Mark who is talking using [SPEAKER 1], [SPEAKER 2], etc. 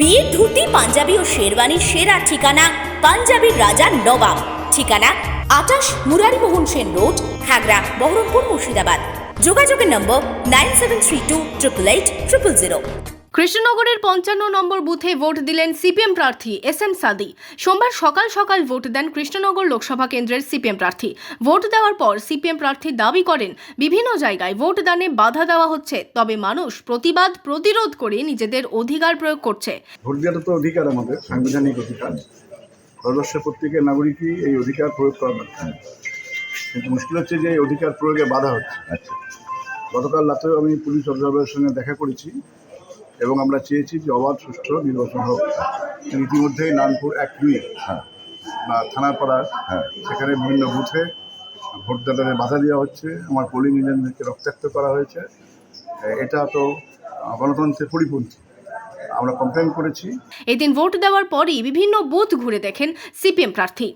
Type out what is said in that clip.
[SPEAKER 1] বিয়ের ধুতি, পাঞ্জাবি ও শেরওয়ানির সেরা ঠিকানা পাঞ্জাবির রাজা নবাব। ঠিকানা আটাশ মুরারিমোহন সেন রোড, খাগড়া, বহরমপুর মুর্শিদাবাদ। যোগাযোগের নম্বর nine seven three two triple eight triple zero.
[SPEAKER 2] কৃষ্ণনগরের পঞ্চান্ন নম্বর বুথে ভোট দিলেন সিপিএম প্রার্থী এস এম সাদি। সোমবার সকাল সকাল ভোট দেন কৃষ্ণনগর লোকসভা কেন্দ্রের সিপিএম প্রার্থী। ভোট দেওয়ার পর সিপিএম প্রার্থী দাবি করেন বিভিন্ন জায়গায় ভোট দানে বাধা দেওয়া হচ্ছে তবে মানুষ প্রতিবাদ প্রতিরোধ করে নিজেদের অধিকার প্রয়োগ করছে।
[SPEAKER 3] ভোট দেওয়াটা তো অধিকার আমাদের সাংবিধানিক অধিকার। প্রত্যেকের নাগরিকই এই অধিকার প্রয়োগ করা দরকার কিন্তু মুশকিল হচ্ছে যে এই অধিকার প্রয়োগে বাধা হচ্ছে।
[SPEAKER 4] আচ্ছা।
[SPEAKER 3] গতকাল রাতেও আমি পুলিশ অবজারভারের সঙ্গে দেখা করেছি। এবং আমরা চেয়েছি যে অবাধ সুষ্ঠু নির্বাচন হোক। কিন্তু ইতিমধ্যেই নানপুর এক দুই
[SPEAKER 4] হ্যাঁ।
[SPEAKER 3] বা থানার পাড়ার
[SPEAKER 4] হ্যাঁ।
[SPEAKER 3] সেখানে বিভিন্ন বুথে ভোটদাতাদের বাধা দেওয়া হচ্ছে। আমার পোলিং এজেন্টদেরকে রক্তাক্ত করা হয়েছে। এটা তো গণতন্ত্রের পরিপন্থী। আমরা কমপ্লেন করেছি।
[SPEAKER 2] এদিন ভোট দেওয়ার পরই বিভিন্ন বুথ ঘুরে দেখেন সিপিএম প্রার্থী।